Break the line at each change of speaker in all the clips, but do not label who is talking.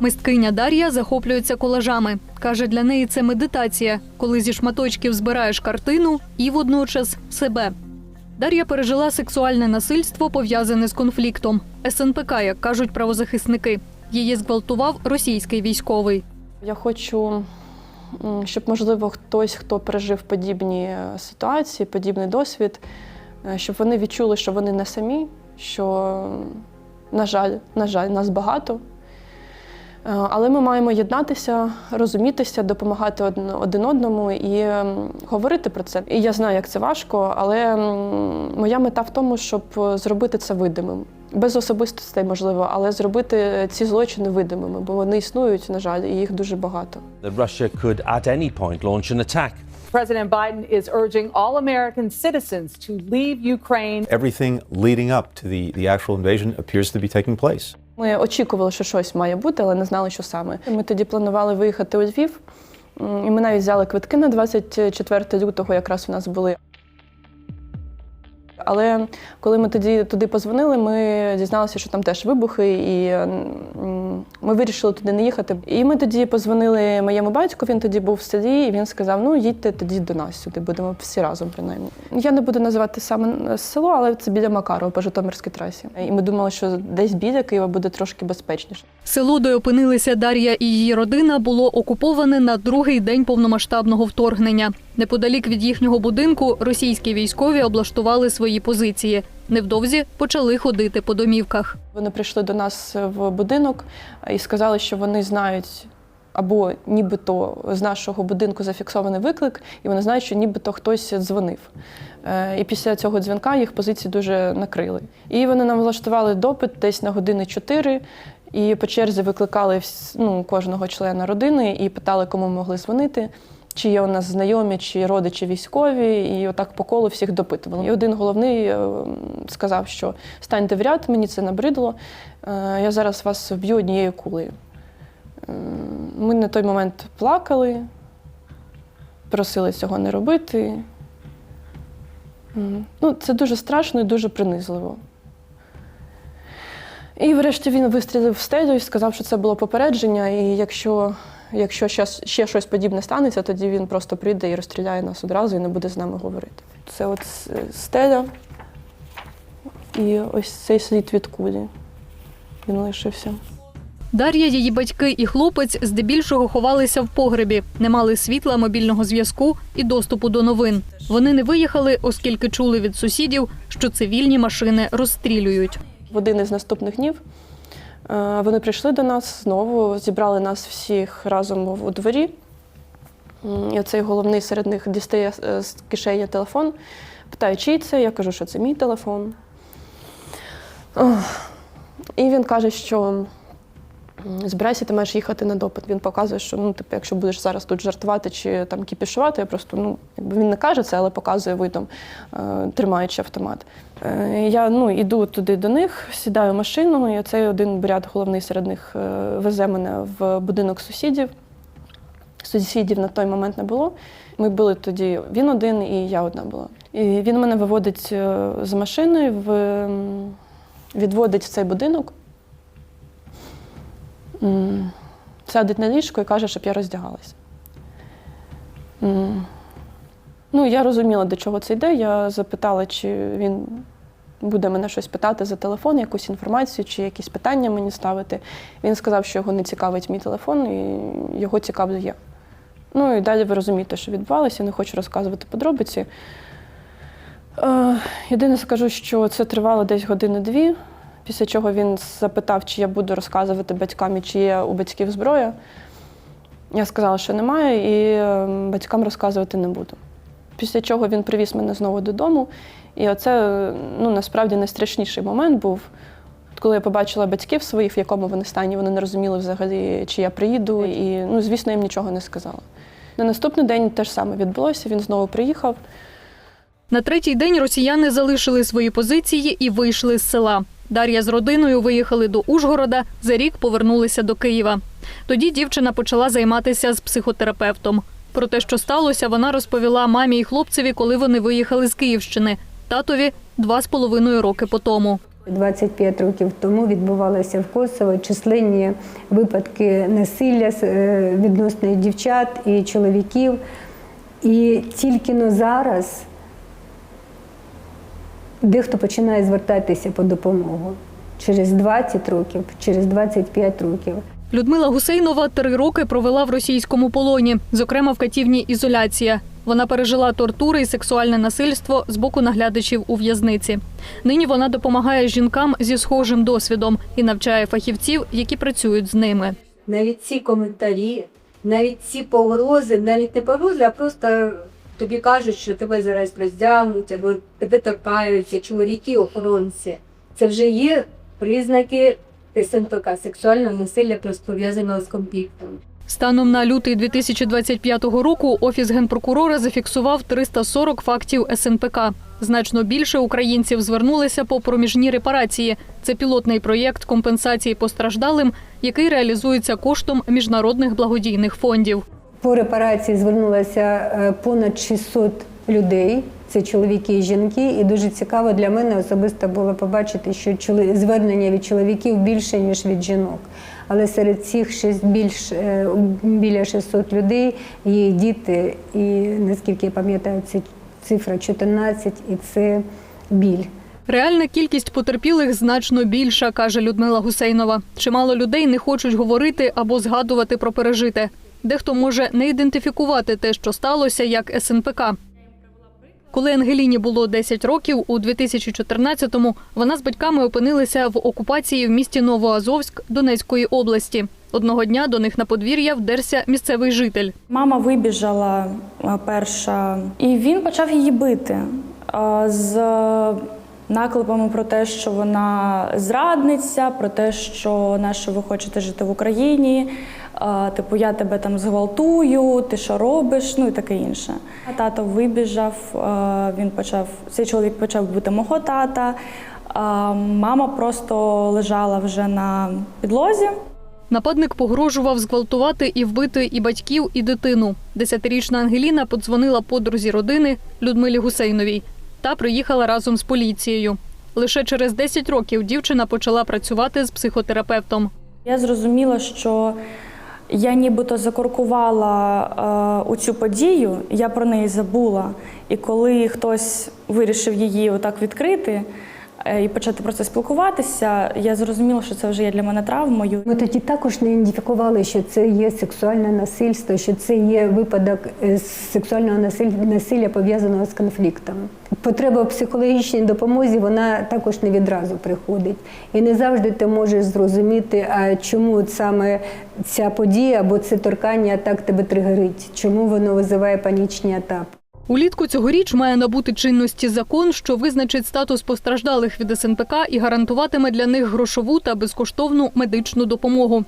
Мисткиня Дар'я захоплюється колажами. Каже, для неї це медитація, коли зі шматочків збираєш картину і водночас себе. Дар'я пережила сексуальне насильство, пов'язане з конфліктом. СНПК, як кажуть правозахисники. Її зґвалтував російський військовий.
Я хочу, щоб, можливо, хтось, хто пережив подібні е, ситуації, подібний досвід, е, щоб вони відчули, що вони не самі, що, на жаль, на жаль, нас багато. Е, Але ми маємо єднатися, розумітися, допомагати один- один одному і говорити про це. І я знаю, як це важко, але моя мета в тому, щоб е, зробити це видимим. Без особистостей, можливо, але зробити ці злочини видимими, бо вони існують, на жаль, і їх дуже багато.
Russia could at any point launch an attack.
President Biden is urging all American citizens to leave Ukraine
Everything leading up to the, the actual invasion appears to be taking place.
Ми очікували, що щось має бути, але не знали, що саме. Ми тоді планували виїхати у Львів, і ми навіть взяли квитки на 24 лютого, якраз у нас були. Але коли ми тоді туди позвонили, ми дізналися, що там теж вибухи, і ми вирішили туди не їхати. І ми тоді позвонили моєму батьку. Він тоді був в селі, і він сказав: Ну, їдьте тоді до нас сюди, будемо всі разом, принаймні. Я не буду називати саме село, але це біля Макарова по Житомирській трасі. І ми думали, що десь біля Києва буде трошки безпечніше.
Село, де опинилися Дар'я і її родина, було окуповане на другий день повномасштабного вторгнення. Неподалік від їхнього будинку російські військові облаштували свої позиції. Невдовзі почали ходити по домівках.
Вони прийшли до нас в будинок і сказали, що вони знають. Або нібито з нашого будинку зафіксований виклик, і вони знають, що нібито хтось дзвонив. Е, І після цього дзвінка їх позиції дуже накрили. І вони нам влаштували допит десь на години 4, і по черзі викликали ну, кожного члена родини і питали, кому могли дзвонити, чи є у нас знайомі, чи родичі військові, і отак по колу всіх допитували. І один головний е, сказав, що станьте в ряд, мені це набридло, е, я зараз вас вб'ю однією кулею. Ми на той момент плакали, просили цього не робити. Ну, це дуже страшно і дуже принизливо. І врешті він вистрілив в стелю і сказав, що це було попередження, і якщо, якщо ще, ще щось подібне станеться, тоді він просто прийде і розстріляє нас одразу і не буде з нами говорити. Це от стеля і ось цей слід від кулі. Він лишився.
Дар'я, її батьки і хлопець здебільшого ховалися в погребі, не мали світла, мобільного зв'язку і доступу до новин. Вони не виїхали, оскільки чули від сусідів, що цивільні машини розстрілюють.
В один із наступних днів вони прийшли до нас знову, зібрали нас всіх разом у дворі. І оцей головний серед них дістає е, з кишені телефон, питає, чий це. Я кажу, що це мій телефон. І він каже, що збирайся, ти маєш їхати на допит. Він показує, що ну, типу, якщо будеш зараз тут жартувати чи там кіпішувати, я просто ну, якби він не каже це, але показує видом, е, тримаючи автомат. Е, Я ну, іду туди до них, сідаю в машину, і цей один бурят, головний серед них, е, везе мене в будинок сусідів. Сусідів на той момент не було. Ми були тоді він один і я одна була. І він мене виводить з машини, в, відводить в цей будинок, садить на ліжко і каже, щоб я роздягалася. Ну, я розуміла, до чого це йде. Я запитала, чи він буде мене щось питати за телефон, якусь інформацію, чи якісь питання мені ставити. Він сказав, що його не цікавить мій телефон, і його цікавлю я. Ну і далі ви розумієте, що відбувалося, не хочу розказувати подробиці. Е, єдине скажу, що це тривало десь години-дві, після чого він запитав, чи я буду розказувати батькам, і чи є у батьків зброя. Я сказала, що немає, і е, батькам розказувати не буду. Після чого він привіз мене знову додому. І оце ну, насправді найстрашніший момент був. Коли я побачила батьків своїх, в якому вони стані, вони не розуміли взагалі, чи я приїду, і, ну, звісно, їм нічого не сказала. На наступний день те ж саме відбулося, він знову приїхав.
На третій день росіяни залишили свої позиції і вийшли з села. Дар'я з родиною виїхали до Ужгорода, за рік повернулися до Києва. Тоді дівчина почала займатися з психотерапевтом. Про те, що сталося, вона розповіла мамі і хлопцеві, коли вони виїхали з Київщини. Татові два з половиною роки по тому.
25 років тому відбувалося в Косово численні випадки насилля е, відносно дівчат і чоловіків. І тільки но зараз дехто починає звертатися по допомогу через 20 років, через 25 років.
Людмила Гусейнова три роки провела в російському полоні, зокрема в катівні ізоляція. Вона пережила тортури і сексуальне насильство з боку наглядачів у в'язниці. Нині вона допомагає жінкам зі схожим досвідом і навчає фахівців, які працюють з ними.
Навіть ці коментарі, навіть ці погрози, навіть не погрози, а просто тобі кажуть, що тебе зараз роздягнуть, або тебе торкаються, чоловіки, охоронці. Це вже є признаки СНПК, сексуального насилля, просто пов'язаного з конфліктом.
Станом на лютий 2025 року офіс генпрокурора зафіксував 340 фактів СНПК. Значно більше українців звернулися по проміжні репарації. Це пілотний проєкт компенсації постраждалим, який реалізується коштом міжнародних благодійних фондів.
По репарації звернулося е, понад 600 людей. Це чоловіки і жінки, і дуже цікаво для мене особисто було побачити, що звернення від чоловіків більше ніж від жінок. Але серед цих шість більш е, біля 600 людей є і діти, і наскільки я пам'ятаю, це цифра 14, і це біль.
Реальна кількість потерпілих значно більша, каже Людмила Гусейнова. Чимало людей не хочуть говорити або згадувати про пережите. Дехто може не ідентифікувати те, що сталося, як СНПК. Коли Ангеліні було 10 років, у 2014-му вона з батьками опинилися в окупації в місті Новоазовськ Донецької області. Одного дня до них на подвір'я вдерся місцевий житель.
Мама вибіжала перша, і він почав її бити з наклепами про те, що вона зрадниця, про те, що на що ви хочете жити в Україні. е, Типу, я тебе там зґвалтую, ти що робиш, ну і таке інше. Тато вибіжав, е, він почав, цей чоловік почав бити мого тата. а Мама просто лежала вже на підлозі.
Нападник погрожував зґвалтувати і вбити і батьків, і дитину. Десятирічна Ангеліна подзвонила подрузі родини Людмилі Гусейновій та приїхала разом з поліцією. Лише через 10 років дівчина почала працювати з психотерапевтом.
Я зрозуміла, що я нібито закоркувала е, у цю подію, я про неї забула. І коли хтось вирішив її отак відкрити і почати про це спілкуватися, я зрозуміла, що це вже є для мене травмою.
Ми тоді також не ідентифікували, що це є сексуальне насильство, що це є випадок е, сексуального насилля пов'язаного з конфліктом. Потреба в психологічній допомозі вона також не відразу приходить. І не завжди ти можеш зрозуміти, а чому саме ця подія або це торкання так тебе тригерить, чому воно визиває панічні атаки.
Улітку цьогоріч має набути чинності закон, що визначить статус постраждалих від СНПК і гарантуватиме для них грошову та безкоштовну медичну допомогу.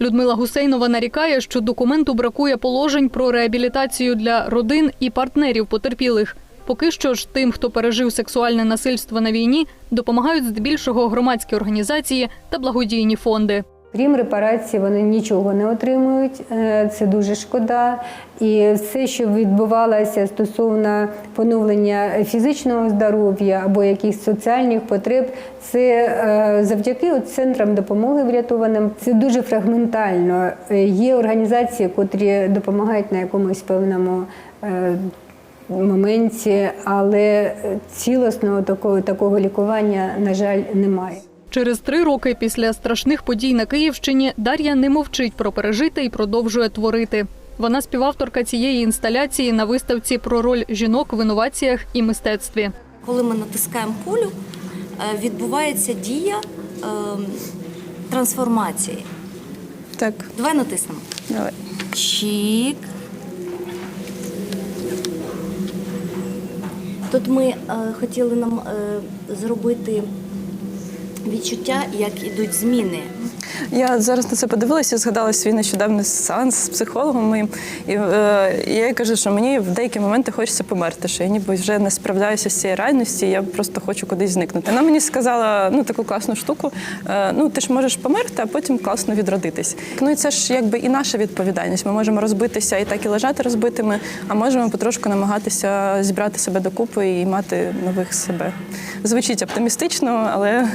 Людмила Гусейнова нарікає, що документу бракує положень про реабілітацію для родин і партнерів потерпілих. Поки що ж тим, хто пережив сексуальне насильство на війні, допомагають здебільшого громадські організації та благодійні фонди.
Крім репарації, вони нічого не отримують. е, Це дуже шкода. І все, що відбувалося стосовно поновлення фізичного здоров'я або якихось соціальних потреб, це е, завдяки центрам допомоги врятованим. Це дуже фрагментально. Е, Є організації, котрі допомагають на якомусь певному. Моменті, але цілісного такого такого лікування, на жаль, немає.
Через три роки після страшних подій на Київщині Дар'я не мовчить про пережите і продовжує творити. Вона співавторка цієї інсталяції на виставці про роль жінок в інноваціях і мистецтві.
Коли ми натискаємо кулю, е, відбувається дія е, трансформації.
Так,
Давай натиснемо.
давай.
Чік. Тут ми е, хотіли нам е, зробити відчуття, як ідуть зміни.
Я зараз на це подивилася згадала свій нещодавний сеанс з психологом моїм. І е, я їй кажу, що мені в деякі моменти хочеться померти, що я ніби вже не справляюся з цією реальністю, я просто хочу кудись зникнути. Вона мені сказала ну таку класну штуку. Е, ну ти ж можеш померти, а потім класно відродитись. Ну і це ж якби і наша відповідальність. Ми можемо розбитися і так і лежати розбитими, а можемо потрошку намагатися зібрати себе докупи і мати нових себе. Звучить оптимістично, але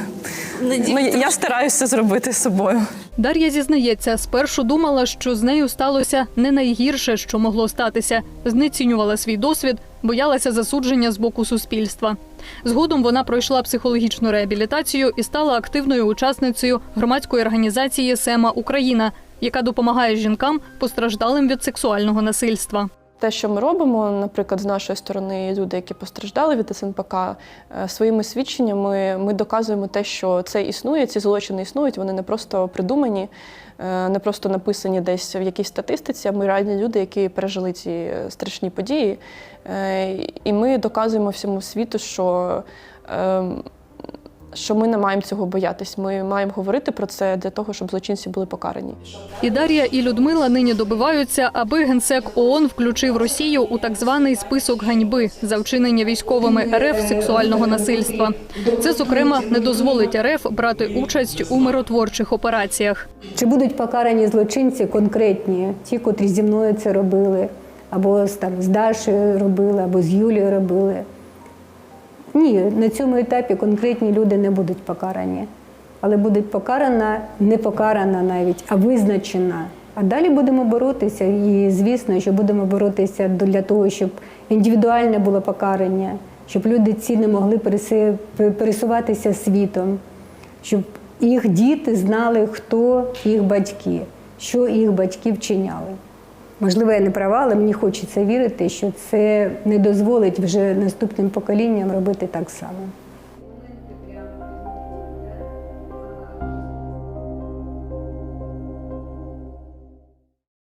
ну, я стараюся зробити з собою.
Дар'я зізнається, спершу думала, що з нею сталося не найгірше, що могло статися. Знецінювала свій досвід, боялася засудження з боку суспільства. Згодом вона пройшла психологічну реабілітацію і стала активною учасницею громадської організації Сема Україна, яка допомагає жінкам постраждалим від сексуального насильства.
Те, що ми робимо, наприклад, з нашої сторони, люди, які постраждали від СНПК, е, своїми свідченнями ми доказуємо те, що це існує, ці злочини існують, вони не просто придумані, е, не просто написані десь в якійсь статистиці, а ми реальні люди, які пережили ці е, страшні події. І ми доказуємо всьому світу, що. Що ми не маємо цього боятись. Ми маємо говорити про це для того, щоб злочинці були покарані.
І Дар'я і Людмила нині добиваються, аби генсек ООН включив Росію у так званий список ганьби за вчинення військовими РФ сексуального насильства. Це, зокрема, не дозволить РФ брати участь у миротворчих операціях.
Чи будуть покарані злочинці конкретні, ті, котрі зі мною це робили, або з, там, з Дашею робили, або з Юлією робили? Ні, на цьому етапі конкретні люди не будуть покарані. Але буде покарана, не покарана навіть, а визначена. А далі будемо боротися. І звісно, що будемо боротися для того, щоб індивідуальне було покарання, щоб люди ці не могли пересуватися світом, щоб їх діти знали, хто їх батьки, що їх батьки вчиняли. Можливо, я не права, але мені хочеться вірити, що це не дозволить вже наступним поколінням робити так само.